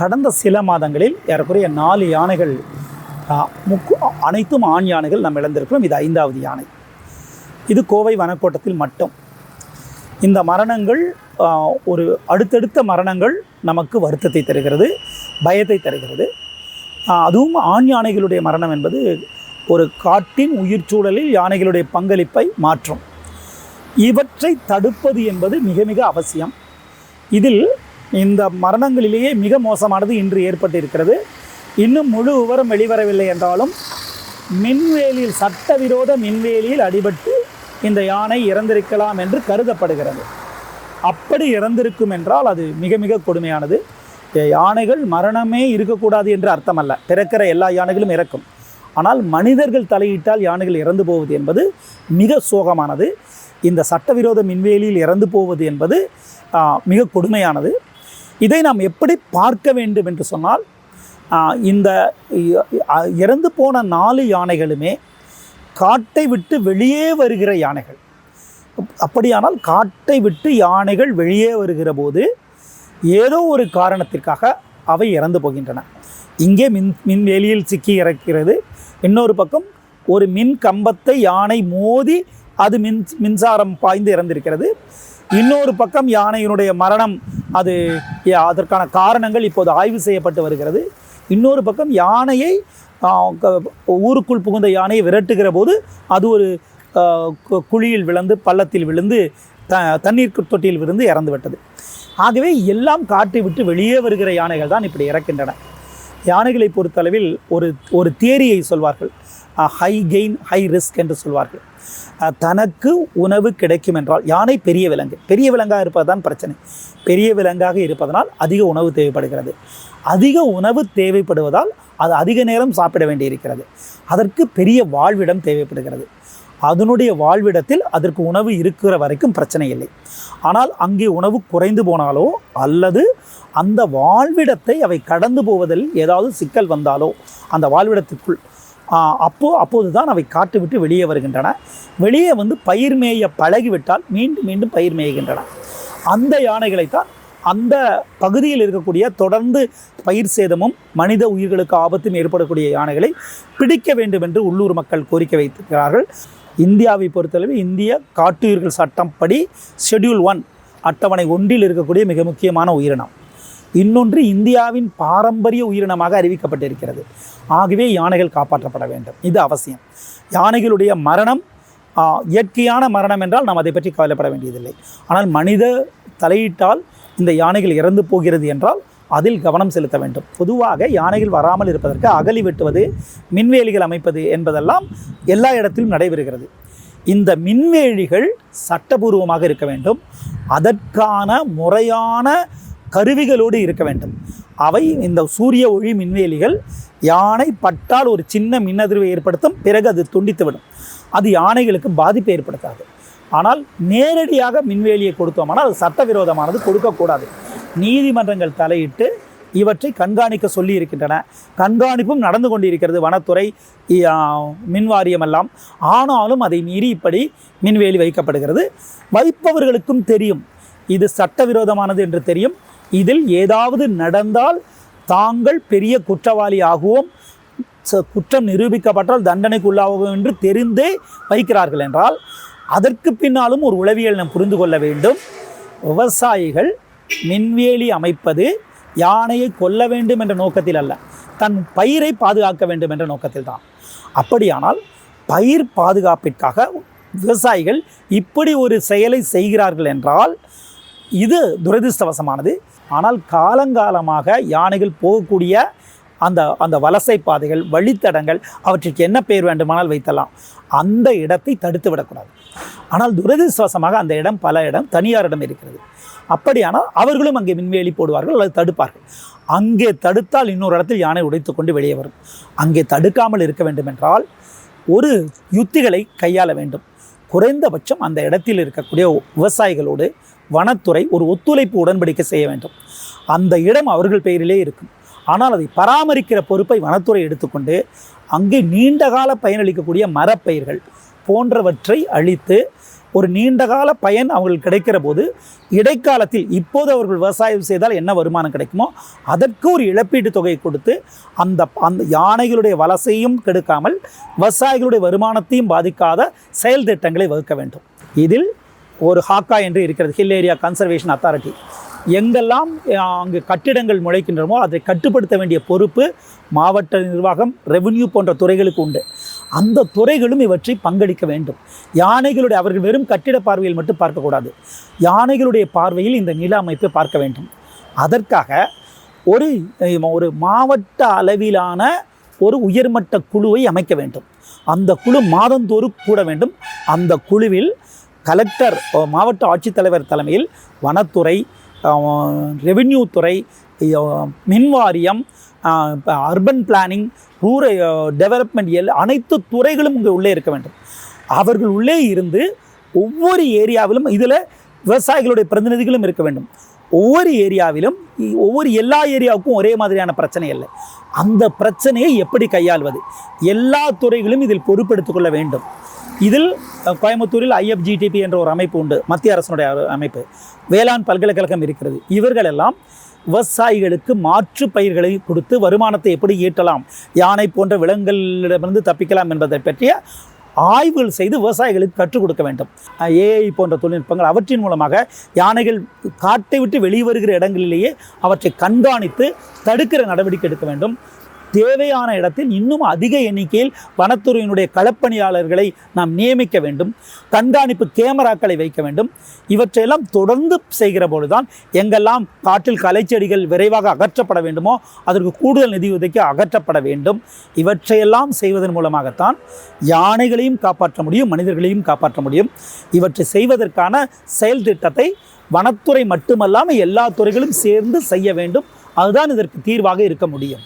கடந்த சில மாதங்களில் ஏறக்குறைய நாலு யானைகள் முக்கு அனைத்தும் ஆண் யானைகள் நாம் இழந்திருக்கிறோம். இது ஐந்தாவது யானை. இது கோவை வனக்கோட்டத்தில் மட்டும். இந்த மரணங்கள் ஒரு அடுத்தடுத்த மரணங்கள் நமக்கு வருத்தத்தை தருகிறது பயத்தை தருகிறது. அதுவும் ஆண் யானைகளுடைய மரணம் என்பது ஒரு காட்டின் உயிர் சூழலில் யானைகளுடைய பங்களிப்பை மாற்றும். இவற்றை தடுப்பது என்பது மிக மிக அவசியம். இதில் இந்த மரணங்களிலேயே மிக மோசமானது இன்று ஏற்பட்டிருக்கிறது. இன்னும் முழு விவரம் வெளிவரவில்லை என்றாலும் மின்வேலியில் சட்டவிரோத மின்வேலியில் அடிபட்டு இந்த யானை இறந்திருக்கலாம் என்று கருதப்படுகிறது. அப்படி இறந்திருக்கும் என்றால் அது மிக மிக கொடுமையானது. யானைகள் மரணமே இருக்கக்கூடாது என்று அர்த்தமல்ல. பிறக்கிற எல்லா யானைகளும் இறக்கும். ஆனால் மனிதர்கள் தலையிட்டால் யானைகள் இறந்து போவது என்பது மிக சோகமானது. இந்த சட்டவிரோத மின்வேலியில் இறந்து போவது என்பது மிக கொடுமையானது. இதை நாம் எப்படி பார்க்க வேண்டும் என்று சொன்னால் இந்த இறந்து போன நாலு யானைகளுமே காட்டை விட்டு வெளியே வருகிற யானைகள். அப்படியானால் காட்டை விட்டு யானைகள் வெளியே வருகிற போது ஏதோ ஒரு காரணத்திற்காக அவை இறந்து போகின்றன. இங்கே மின் மின்வேலியில் சிக்கி இறக்கிறது. இன்னொரு பக்கம் ஒரு மின் கம்பத்தை யானை மோதி அது மின் மின்சாரம் பாய்ந்து இறந்திருக்கிறது. இன்னொரு பக்கம் யானையினுடைய மரணம் அது அதற்கான காரணங்கள் இப்போது ஆய்வு செய்யப்பட்டு வருகிறது. இன்னொரு பக்கம் யானையை க- ஊருக்குள் புகுந்த யானையை விரட்டுகிற போது அது ஒரு கு- குழியில் விழுந்து பள்ளத்தில் விழுந்து த தண்ணீர் தொட்டியில் விழுந்து இறந்து விட்டது. ஆகவே எல்லாம் காட்டை விட்டு வெளியே வருகிற யானைகள் தான் இப்படி இறக்கின்றன. யானைகளை பொறுத்தளவில் ஒரு ஒரு தேரியை சொல்வார்கள். ஹை கெயின் ஹை ரிஸ்க் என்று சொல்வார்கள். தனக்கு உணவு கிடைக்கும் என்றால் யானை பெரிய விலங்கு. பெரிய விலங்காக இருப்பது தான் பிரச்சனை. பெரிய விலங்காக இருப்பதனால் அதிக உணவு தேவைப்படுகிறது. அதிக உணவு தேவைப்படுவதால் அது அதிக நேரம் சாப்பிட வேண்டியிருக்கிறது. அதற்கு பெரிய வாழ்விடம் தேவைப்படுகிறது. அதனுடைய வாழ்விடத்தில் அதற்கு உணவு இருக்கிற வரைக்கும் பிரச்சனை இல்லை. ஆனால் அங்கே உணவு குறைந்து போனாலோ அல்லது அந்த வாழ்விடத்தை அவை கடந்து போவதில் ஏதாவது சிக்கல் வந்தாலோ அந்த வாழ்விடத்திற்குள் அப்போது அப்போது தான் அவை காட்டு விட்டு வெளியே வருகின்றன. வெளியே வந்து பயிர் மேய பழகிவிட்டால் மீண்டும் மீண்டும் பயிர் மேய்கின்றன. அந்த யானைகளைத்தான் அந்த பகுதியில் இருக்கக்கூடிய தொடர்ந்து பயிர் சேதமும் மனித உயிர்களுக்கு ஆபத்தும் ஏற்படக்கூடிய யானைகளை பிடிக்க வேண்டும் என்று உள்ளூர் மக்கள் கோரிக்கை வைத்திருக்கிறார்கள். இந்தியாவை பொறுத்தளவு இந்திய காட்டுயிர்கள் சட்டம் படி ஷெட்யூல் ஒன் அட்டவணை ஒன்றில் இருக்கக்கூடிய மிக முக்கியமான உயிரினம். இன்னொன்று இந்தியாவின் பாரம்பரிய உயிரினமாக அறிவிக்கப்பட்டிருக்கிறது. ஆகவே யானைகள் காப்பாற்றப்பட வேண்டும். இது அவசியம். யானைகளுடைய மரணம் இயற்கையான மரணம் என்றால் நாம் அதை பற்றி கவலைப்பட வேண்டியதில்லை. ஆனால் மனித தலையிட்டால் இந்த யானைகள் இறந்து போகிறது என்றால் அதில் கவனம் செலுத்த வேண்டும். பொதுவாக யானைகள் வராமல் இருப்பதற்கு அகலி வெட்டுவது மின்வேலிகள் அமைப்பது என்பதெல்லாம் எல்லா இடத்திலும் நடைபெறுகிறது. இந்த மின்வேலிகள் சட்டபூர்வமாக இருக்க வேண்டும். அதற்கான முறையான கருவிகளோடு இருக்க வேண்டும். அவை இந்த சூரிய ஒளி மின்வேலிகள் யானை பட்டால் ஒரு சின்ன மின்னதிர்வை ஏற்படுத்தும் பிறகு அது துண்டித்துவிடும். அது யானைகளுக்கு பாதிப்பை ஏற்படுத்தாது. ஆனால் நேரடியாக மின்வேலியை கொடுத்தோமானால் அது சட்டவிரோதமானது கொடுக்கக்கூடாது. நீதிமன்றங்கள் தலையிட்டு இவற்றை கண்காணிக்க சொல்லி இருக்கின்றன கண்காணிப்பும் நடந்து கொண்டிருக்கிறது வனத்துறை மின் வாரியம் எல்லாம். ஆனாலும் அதை மீறி இப்படி மின்வேலி வைக்கப்படுகிறது. வைப்பவர்களுக்கும் தெரியும். இது சட்டவிரோதமானது என்று தெரியும். இதில் ஏதாவது நடந்தால் தாங்கள் பெரிய குற்றவாளி ஆகுவோம். ச- குற்றம் நிரூபிக்கப்பட்டால் தண்டனைக்கு உள்ளாகும் என்று தெரிந்தே வைக்கிறார்கள் என்றால் அதற்கு பின்னாலும் ஒரு உளவியல் நாம் புரிந்து கொள்ள வேண்டும். விவசாயிகள் மின்வேலி அமைப்பது யானையை கொல்ல வேண்டும் என்ற நோக்கத்தில் அல்ல. தன் பயிரை பாதுகாக்க வேண்டும் என்ற நோக்கத்தில் தான். அப்படியானால் பயிர் பாதுகாப்பிற்காக விவசாயிகள் இப்படி ஒரு செயலை செய்கிறார்கள் என்றால் இது துரதிர்ஷ்டவசமானது. ஆனால் காலங்காலமாக யானைகள் போகக்கூடிய அந்த அந்த வலசை பாதைகள் வழித்தடங்கள் அவற்றிற்கு என்ன பெயர் வேண்டுமானால் வைத்தலாம். அந்த இடத்தை தடுத்து விடக்கூடாது. ஆனால் துரதிர்ஷ்டவசமாக அந்த இடம் பல இடம் தனியாரிடம் இருக்கிறது. அப்படியானால் அவர்களும் அங்கே மின்வேலி போடுவார்கள் அல்லது தடுப்பார்கள். அங்கே தடுத்தால் இன்னொரு இடத்தில் யானை உடைத்து கொண்டு வெளியே வரும். அங்கே தடுக்காமல் இருக்க வேண்டும் என்றால் ஒரு யுத்திகளை கையாள வேண்டும். குறைந்தபட்சம் அந்த இடத்தில் இருக்கக்கூடிய விவசாயிகளோடு வனத்துறை ஒரு ஒத்துழைப்பு உடன்படிக்கை செய்ய வேண்டும். அந்த இடம் அவர்கள் பெயரிலே இருக்கும். ஆனால் அதை பராமரிக்கிற பொறுப்பை வனத்துறை எடுத்துக்கொண்டு அங்கே நீண்டகால பயனளிக்கக்கூடிய மரப்பயிர்கள் போன்றவற்றை அழித்து ஒரு நீண்டகால பயன் அவங்களுக்கு கிடைக்கிற போது இடைக்காலத்தில் இப்போது அவர்கள் விவசாயம் செய்தால் என்ன வருமானம் கிடைக்குமோ அதற்கு ஒரு இழப்பீட்டு தொகையை கொடுத்து அந்த அந்த யானைகளுடைய வலசையும் கெடுக்காமல் விவசாயிகளுடைய வருமானத்தையும் பாதிக்காத செயல் திட்டங்களை வகுக்க வேண்டும். இதில் ஒரு ஹாக்கா என்று இருக்கிறது ஹில் ஏரியா கன்சர்வேஷன் அத்தாரிட்டி. எங்கெல்லாம் அங்கு கட்டிடங்கள் முளைக்கின்றமோ அதை கட்டுப்படுத்த வேண்டிய பொறுப்பு மாவட்ட நிர்வாகம் ரெவென்யூ போன்ற துறைகளுக்கு உண்டு. அந்த துறைகளும் இவற்றை பங்களிக்க வேண்டும். யானைகளுடைய அவர்கள் வெறும் கட்டிட பார்வையில் மட்டும் பார்க்கக்கூடாது. யானைகளுடைய பார்வையில் இந்த நில அமைப்பை பார்க்க வேண்டும். அதற்காக ஒரு ஒரு மாவட்ட அளவிலான ஒரு உயர்மட்ட குழுவை அமைக்க வேண்டும். அந்த குழு மாதந்தோறும் கூட வேண்டும். அந்த குழுவில் கலெக்டர் மாவட்ட ஆட்சித்தலைவர் தலைமையில் வனத்துறை ரெவின்யூ துறை மின் வாரியம் அர்பன் பிளானிங் ரூரல் டெவலப்மெண்ட் எல் அனைத்து துறைகளும் இங்கே உள்ளே இருக்க வேண்டும். அவர்கள் உள்ளே இருந்து ஒவ்வொரு ஏரியாவிலும் இதில் விவசாயிகளுடைய பிரதிநிதிகளும் இருக்க வேண்டும். ஒவ்வொரு ஏரியாவிலும் ஒவ்வொரு எல்லா ஏரியாவுக்கும் ஒரே மாதிரியான பிரச்சனை இல்லை. அந்த பிரச்சனையை எப்படி கையாள்வது? எல்லா துறைகளும் இதில் பொறுப்பெடுத்துக்கொள்ள வேண்டும். இதில் கோயம்புத்தூரில் ஐஎஃப்ஜிடிபி என்ற ஒரு அமைப்பு உண்டு. மத்திய அரசனுடைய அமைப்பு. வேளாண் பல்கலைக்கழகம் இருக்கிறது. இவர்கள் எல்லாம் விவசாயிகளுக்கு மாற்று பயிர்களை கொடுத்து வருமானத்தை எப்படி ஈட்டலாம் யானை போன்ற விலங்குகளிடமிருந்து தப்பிக்கலாம் என்பதை பற்றிய ஆய்வுகள் செய்து விவசாயிகளுக்கு கற்றுக் கொடுக்க வேண்டும். ஏஐ போன்ற தொழில்நுட்பங்கள் அவற்றின் மூலமாக யானைகள் காட்டை விட்டு வெளிவருகிற இடங்களிலேயே அவற்றை கண்காணித்து தடுக்கிற நடவடிக்கை எடுக்க வேண்டும். தேவையான இடத்தில் இன்னும் அதிக எண்ணிக்கையில் வனத்துறையினுடைய களப்பணியாளர்களை நாம் நியமிக்க வேண்டும் கண்காணிப்பு கேமராக்களை வைக்க வேண்டும். இவற்றையெல்லாம் தொடர்ந்து செய்கிற பொழுதுதான் எங்கெல்லாம் காட்டில் கலைச்செடிகள் விரைவாக அகற்றப்பட வேண்டுமோ அதற்கு கூடுதல் நிதி ஒதுக்கி அகற்றப்பட வேண்டும். இவற்றையெல்லாம் செய்வதன் மூலமாகத்தான் யானைகளையும் காப்பாற்ற முடியும் மனிதர்களையும் காப்பாற்ற முடியும். இவற்றை செய்வதற்கான செயல் திட்டத்தை வனத்துறை மட்டுமல்லாமல் எல்லா துறைகளும் சேர்ந்து செய்ய வேண்டும். அதுதான் இதற்கு தீர்வாக இருக்க முடியும்.